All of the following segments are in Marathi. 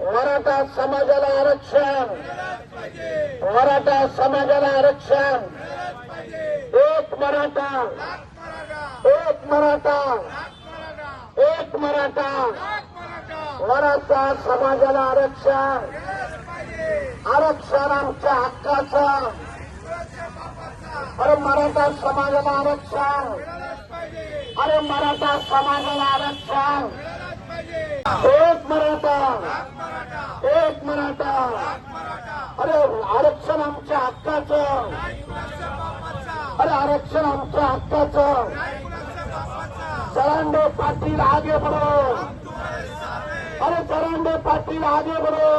मराठा समाजाला आरक्षण. मराठा समाजाला आरक्षण. एक मराठा. एक मराठा. एक मराठा. मराठा समाजाला आरक्षण. आरक्षण आमच्या हक्काचं. अरे मराठा समाजाला आरक्षण. अरे मराठा समाजाला आरक्षण. एक मराठा. एक मराठा. अरे आरक्षण आमच्या हक्काचं. अरे आरक्षण आमच्या हक्काचं. जरांडे पाटील आगे बढो. अरे जरांडे पाटील आगे बढो.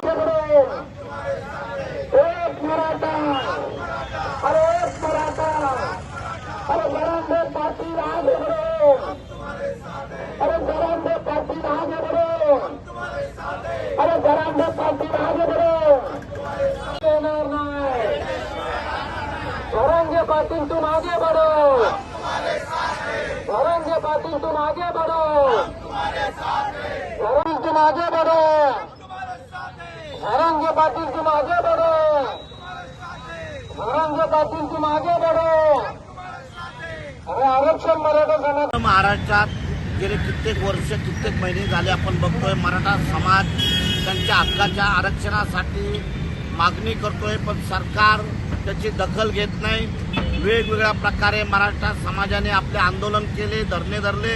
आगे एक मराठा अरे एक मराठा अरे जरांडे पाटील आगे बढो अरे जरांडे पाटील आगे बढो अरे जरांडे पाटील आगे बढो येणार नाही धरंगे पाटील तुम आगे बढ़ो। धरंगे पाटिल तुम आगे बढ़ो। धरंगे तुम आगे बढ़ो। धर्म के पाटिल तुम आगे बढ़ो। धर्म के पाटिल तुम आगे बढ़ो। अरे आरक्षण मराठा समाज महाराष्ट्रात गेले कित्येक वर्ष कित्येक महिने झाले आपण बघतोय मराठा समाज त्यांच्या हक्काच्या आरक्षणासाठी मागणी करतोय पण सरकार त्याची दखल घेत नाही. वेगवेगळ्या प्रकारे मराठा समाजाने आपले आंदोलन केले धरणे धरले.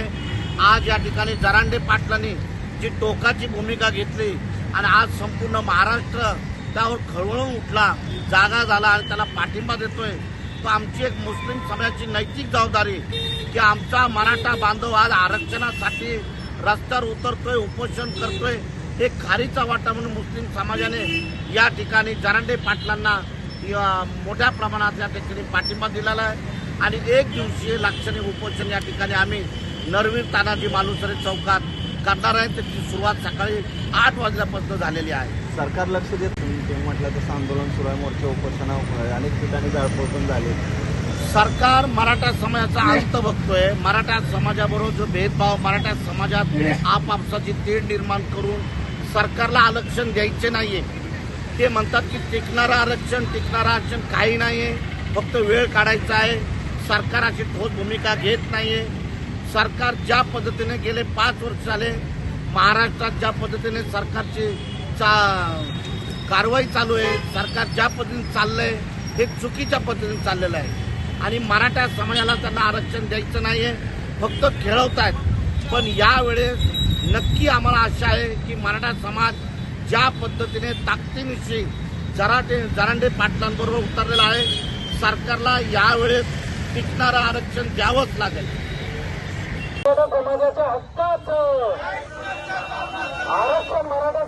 आज या ठिकाणी जरांडे पाटलांनी जी टोकाची भूमिका घेतली आणि आज संपूर्ण महाराष्ट्र त्यावर खळवळून उठला जागा झाला आणि त्याला पाठिंबा देतोय. तो आमची एक मुस्लिम समाजाची नैतिक जबाबदारी की आमचा मराठा बांधव आज आरक्षणासाठी रस्त्यावर उतरतोय उपोषण करतोय हे खारीचा वाटा म्हणून मुस्लिम समाजाने या ठिकाणी जरांडे पाटलांना मोठ्या प्रमाणात या ठिकाणी पाठिंबा दिलेला आहे. आणि एक दिवसीय लाक्षणिक उपोषण या ठिकाणी आम्ही नरवीर तानाजी मालुसरे चौकात करणार आहे. त्याची सुरुवात सकाळी आठ वाजल्यापासून झालेली आहे. सरकार लक्ष देत नाही. तुम्ही म्हटलं तसं आंदोलन सुरू आहे. मोर्चा उपोषणा अनेक ठिकाणी जाळपोळ पण झाले. सरकार मराठा समाजाचा अंत बघतोय. मराठा समाजाबरोबर जो भेदभाव मराठा समाजात आपापसाची तेढ निर्माण करून सरकारला आरक्षण द्यायचे नाहीये. ते म्हणतात की टिकणारं आरक्षण टिकणारं आरक्षण काही नाहीये. फक्त वेळ काढायचा आहे. सरकार अशी ठोस भूमिका घेत नाहीये. सरकार ज्या पद्धतीने गेले पाच वर्ष झाले महाराष्ट्रात ज्या पद्धतीने सरकारची चा कारवाई चालू आहे सरकार ज्या पद्धतीने चाललंय हे चुकीच्या पद्धतीने चाललेलं आहे. आणि मराठा समाजाला त्यांना आरक्षण द्यायचं नाहीये. फक्त खेळवत आहेत पण यावेळेस नक्की आम्हाला आशा आहे की मराठा समाज ज्या पद्धतीने ताकदीनिशी जराटे जरांडे पाटलांबरोबर उतरलेला आहे सरकारला यावेळेस टिकणारं आरक्षण द्यावंच लागेल. समाजाच्या हक्काचं आरक्षण मराठा